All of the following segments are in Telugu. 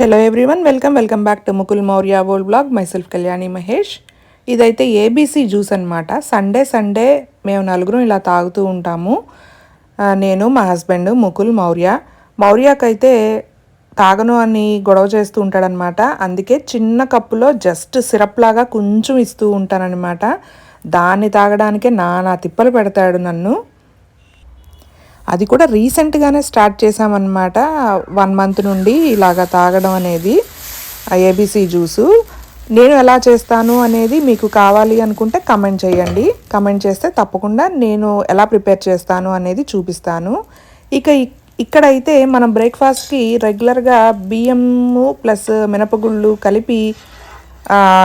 Hello everyone welcome welcome back to Mukul Maurya world blog myself Kalyani Mahesh ఇదైతే ఏబీసీ జ్యూస్ అనమాట సండే సండే మేము నలుగురం ఇలా తాగుతూ ఉంటాము. నేను మా హస్బెండ్ ముకుల్ మౌర్య మౌర్యకైతే తాగను అని గొడవ చేస్తూ ఉంటాడనమాట అందుకే చిన్న కప్పులో జస్ట్ సిరప్ లాగా కొంచెం ఇస్తూ ఉంటానన్నమాట. దాన్ని తాగడానికే నానా తిప్పలు పెడతాడు నన్ను. అది కూడా రీసెంట్గానే స్టార్ట్ చేసామన్నమాట వన్ మంత్ నుండి ఇలాగ తాగడం అనేది ఏబీసీ జ్యూసు నేను ఎలా చేస్తాను అనేది మీకు కావాలి అనుకుంటే కమెంట్ చేయండి. కమెంట్ చేస్తే తప్పకుండా నేను ఎలా ప్రిపేర్ చేస్తాను అనేది చూపిస్తాను. ఇక ఇక్కడైతే మనం బ్రేక్ఫాస్ట్కి రెగ్యులర్గా బియ్యము ప్లస్ మినపగుళ్ళు కలిపి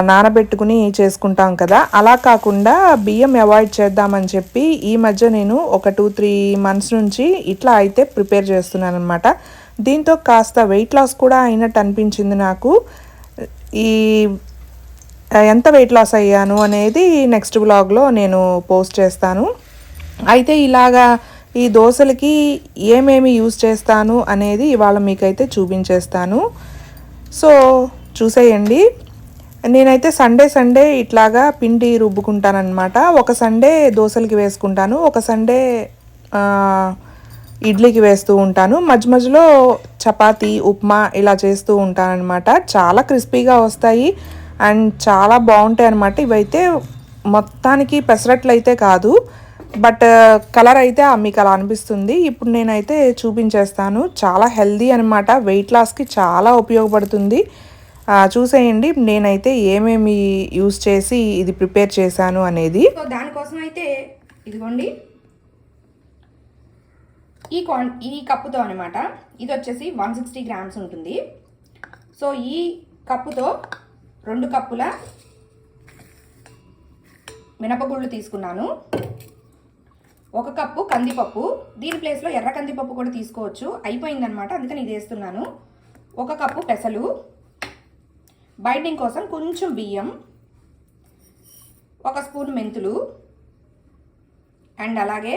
నానబెట్టుకుని చేసుకుంటాం కదా. అలా కాకుండా బియ్యం అవాయిడ్ చేద్దామని చెప్పి ఈ మధ్య నేను ఒక టూ త్రీ మంత్స్ నుంచి ఇట్లా అయితే ప్రిపేర్ చేస్తున్నాను అనమాట దీంతో కాస్త వెయిట్ లాస్ కూడా అయినట్టు అనిపించింది నాకు. ఈ ఎంత వెయిట్ లాస్ అయ్యాను అనేది నెక్స్ట్ బ్లాగ్లో నేను పోస్ట్ చేస్తాను. అయితే ఇలాగా ఈ దోశలకి ఏమేమి యూజ్ చేస్తాను అనేది ఇవాళ మీకైతే చూపించేస్తాను. సో చూసేయండి. నేనైతే సండే సండే ఇట్లాగా పిండి రుబ్బుకుంటానమాట ఒక సండే దోశలకి వేసుకుంటాను ఒక సండే ఇడ్లీకి వేస్తూ ఉంటాను. మధ్య మధ్యలో చపాతి ఉప్మా ఇలా చేస్తూ ఉంటానమాట చాలా క్రిస్పీగా వస్తాయి అండ్ చాలా బాగుంటాయి అనమాట ఇవైతే మొత్తానికి పెసరట్లు అయితే కాదు బట్ కలర్ అయితే మీకు అలా అనిపిస్తుంది. ఇప్పుడు నేనైతే చూపించేస్తాను. చాలా హెల్దీ అనమాట వెయిట్ లాస్కి చాలా ఉపయోగపడుతుంది. చూసేయండి. నేనైతే ఏమేమి యూస్ చేసి ఇది ప్రిపేర్ చేశాను అనేది. సో దానికోసం అయితే ఇదిగోండి. ఈ క్వాన్ ఈ కప్పుతో అనమాట ఇది వచ్చేసి వన్ సిక్స్టీ గ్రామ్స్ ఉంటుంది. సో ఈ కప్పుతో రెండు కప్పుల మినపగుళ్ళు తీసుకున్నాను. ఒక కప్పు కందిపప్పు. దీని ప్లేస్లో ఎర్ర కందిపప్పు కూడా తీసుకోవచ్చు. అయిపోయిందనమాట అందుకని ఇది వేస్తున్నాను. ఒక కప్పు పెసలు. బైండింగ్ కోసం కొంచెం బియ్యం ఒక స్పూన్ మెంతులు అండ్ అలాగే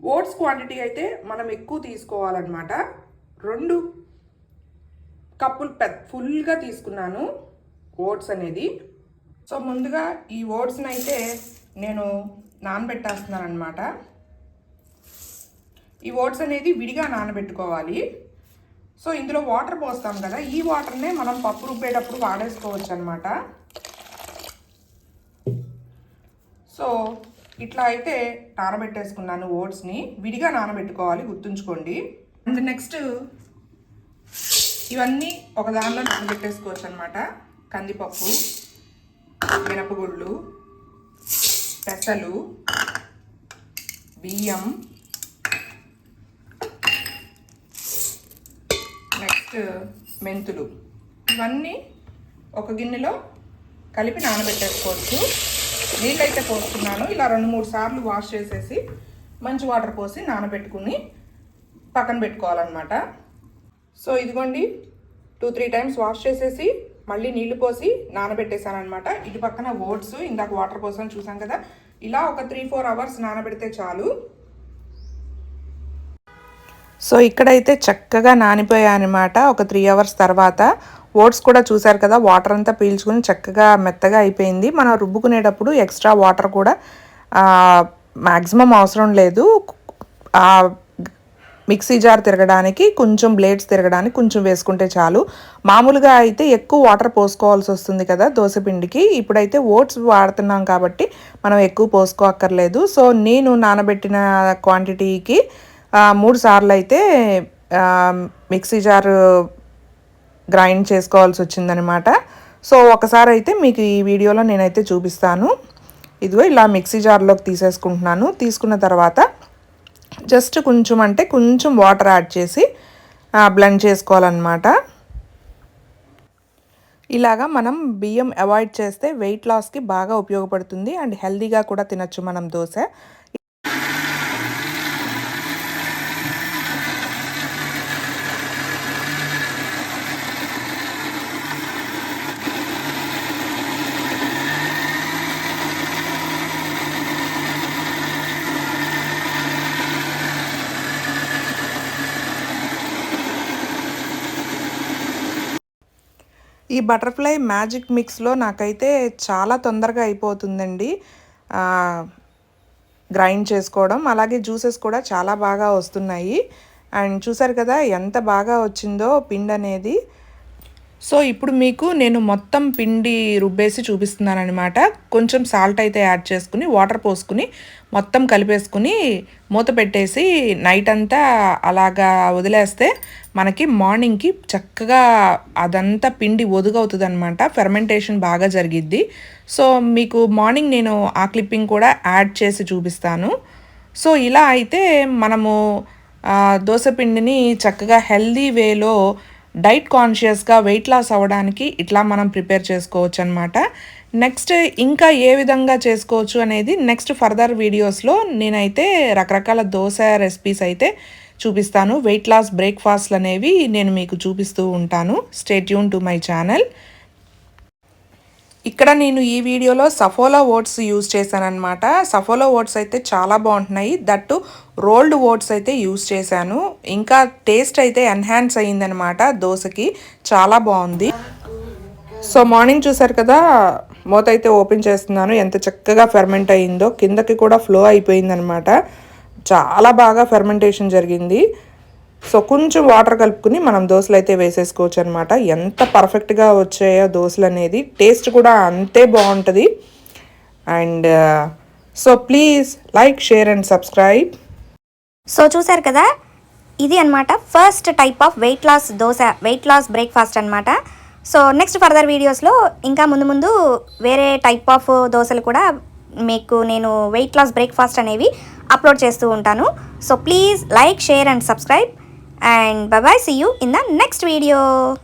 ఓట్స్ క్వాంటిటీ అయితే మనం ఎక్కువ తీసుకోవాలన్నమాట. రెండు కప్పులు పెద్ద ఫుల్గా తీసుకున్నాను ఓట్స్ అనేది. సో ముందుగా ఈ ఓట్స్ని అయితే నేను నానబెట్టేస్తున్నాను అనమాట ఈ ఓట్స్ అనేది విడిగా నానబెట్టుకోవాలి. సో ఇందులో వాటర్ పోస్తాం కదా ఈ వాటర్నే మనం పప్పు రుబ్బేటప్పుడు వాడేసుకోవచ్చు అనమాట సో ఇట్లా అయితే నానబెట్టేసుకున్నాను ఓట్స్ని. విడిగా నానబెట్టుకోవాలి గుర్తుంచుకోండి. అండ్ నెక్స్ట్ ఇవన్నీ ఒక దానిలో నానబెట్టేసుకోవచ్చు అనమాట కందిపప్పు మినపగుళ్ళు పెసలు బియ్యం నెక్స్ట్ మెంతులు. ఇవన్నీ ఒక గిన్నెలో కలిపి నానబెట్టేసుకోవచ్చు. నీళ్ళైతే పోస్తున్నాను. ఇలా రెండు మూడు సార్లు వాష్ చేసేసి మంచి వాటర్ పోసి నానబెట్టుకుని పక్కన పెట్టుకోవాలన్నమాట. సో ఇదిగోండి టూ త్రీ టైమ్స్ వాష్ చేసేసి మళ్ళీ నీళ్ళు పోసి నానబెట్టేశానమాట ఇటు పక్కన ఓట్స్ ఇందాక వాటర్ పోసాను చూసాం కదా. ఇలా ఒక త్రీ ఫోర్ అవర్స్ నానబెడితే చాలు. సో ఇక్కడైతే చక్కగా నానిపోయాయన్నమాట. ఒక త్రీ అవర్స్ తర్వాత ఓట్స్ కూడా చూసారు కదా వాటర్ అంతా పీల్చుకుని చక్కగా మెత్తగా అయిపోయింది. మనం రుబ్బుకునేటప్పుడు ఎక్స్ట్రా వాటర్ కూడా మ్యాక్సిమం అవసరం లేదు. మిక్సీ జార్ తిరగడానికి కొంచెం బ్లేడ్స్ తిరగడానికి కొంచెం వేసుకుంటే చాలు. మామూలుగా అయితే ఎక్కువ వాటర్ పోసుకోవాల్సి వస్తుంది కదా దోశపిండికి ఇప్పుడైతే ఓట్స్ వాడుతున్నాం కాబట్టి మనం ఎక్కువ పోసుకోక్కర్లేదు. సో నేను నానబెట్టిన క్వాంటిటీకి మూడు సార్లు అయితే మిక్సీ జార్ గ్రైండ్ చేసుకోవాల్సి వచ్చిందనమాట. సో ఒకసారి అయితే మీకు ఈ వీడియోలో నేనైతే చూపిస్తాను. ఇదిగో ఇలా మిక్సీ జార్లోకి తీసేసుకుంటున్నాను. తీసుకున్న తర్వాత జస్ట్ కొంచెం అంటే కొంచెం వాటర్ యాడ్ చేసి బ్లెండ్ చేసుకోవాలన్నమాట. ఇలాగా మనం బియ్యం అవాయిడ్ చేస్తే వెయిట్ లాస్కి బాగా ఉపయోగపడుతుంది. అండ్ హెల్దీగా కూడా తినచ్చు మనం దోశ. ఈ బటర్ఫ్లై మ్యాజిక్ మిక్స్లో నాకైతే చాలా తొందరగా అయిపోతుందండి. గ్రైండ్ చేసుకోవడం అలాగే జ్యూసెస్ కూడా చాలా బాగా వస్తున్నాయి. అండ్ చూసారు కదా ఎంత బాగా వచ్చిందో పిండి అనేది సో ఇప్పుడు మీకు నేను మొత్తం పిండి రుబ్బేసి చూపిస్తున్నాను అనమాట కొంచెం సాల్ట్ అయితే యాడ్ చేసుకుని వాటర్ పోసుకుని మొత్తం కలిపేసుకుని మూత పెట్టేసి నైట్ అంతా అలాగా వదిలేస్తే మనకి మార్నింగ్కి చక్కగా అదంతా పిండి ఒదుగవుతుంది అనమాట ఫెర్మెంటేషన్ బాగా జరిగిద్ది. సో మీకు మార్నింగ్ నేను ఆ క్లిప్పింగ్ కూడా యాడ్ చేసి చూపిస్తాను. సో ఇలా అయితే మనము దోశ పిండిని చక్కగా హెల్దీ వేలో డైట్ కాన్షియస్గా వెయిట్ లాస్ అవ్వడానికి ఇట్లా మనం ప్రిపేర్ చేసుకోవచ్చు అనమాట నెక్స్ట్ ఇంకా ఏ విధంగా చేసుకోవచ్చు అనేది నెక్స్ట్ ఫర్దర్ వీడియోస్లో నేనైతే రకరకాల దోశ రెసిపీస్ అయితే చూపిస్తాను. వెయిట్ లాస్ బ్రేక్ఫాస్ట్లు అనేవి నేను మీకు చూపిస్తూ ఉంటాను. Stay tune to my channel. ఇక్కడ నేను ఈ వీడియోలో సఫోలా ఓట్స్ యూజ్ చేశానమాట సఫోలా ఓట్స్ అయితే చాలా బాగుంటున్నాయి. దట్టు రోల్డ్ ఓట్స్ అయితే యూజ్ చేశాను. ఇంకా టేస్ట్ అయితే ఎన్హాన్స్ అయ్యిందనమాట దోశకి. చాలా బాగుంది. సో మార్నింగ్ చూసారు కదా మూత అయితే ఓపెన్ చేస్తున్నాను. ఎంత చక్కగా ఫెర్మెంట్ అయ్యిందో కిందకి కూడా ఫ్లో అయిపోయిందనమాట చాలా బాగా ఫెర్మెంటేషన్ జరిగింది. సో కొంచెం వాటర్ కలుపుకుని మనం దోశలు అయితే వేసేసుకోవచ్చు అనమాట ఎంత పర్ఫెక్ట్గా వచ్చాయో దోశలు అనేది టేస్ట్ కూడా అంతే బాగుంటుంది. And so please like share and subscribe. So చూసారు కదా ఇది అన్నమాట first type of weight loss dosa weight loss breakfast అనమాట సో నెక్స్ట్ ఫర్దర్ వీడియోస్లో ఇంకా ముందు ముందు వేరే టైప్ ఆఫ్ దోశలు కూడా మీకు నేను వెయిట్ లాస్ బ్రేక్ఫాస్ట్ అనేవి అప్లోడ్ చేస్తూ ఉంటాను. So please like share and subscribe. and bye bye see you in the next video.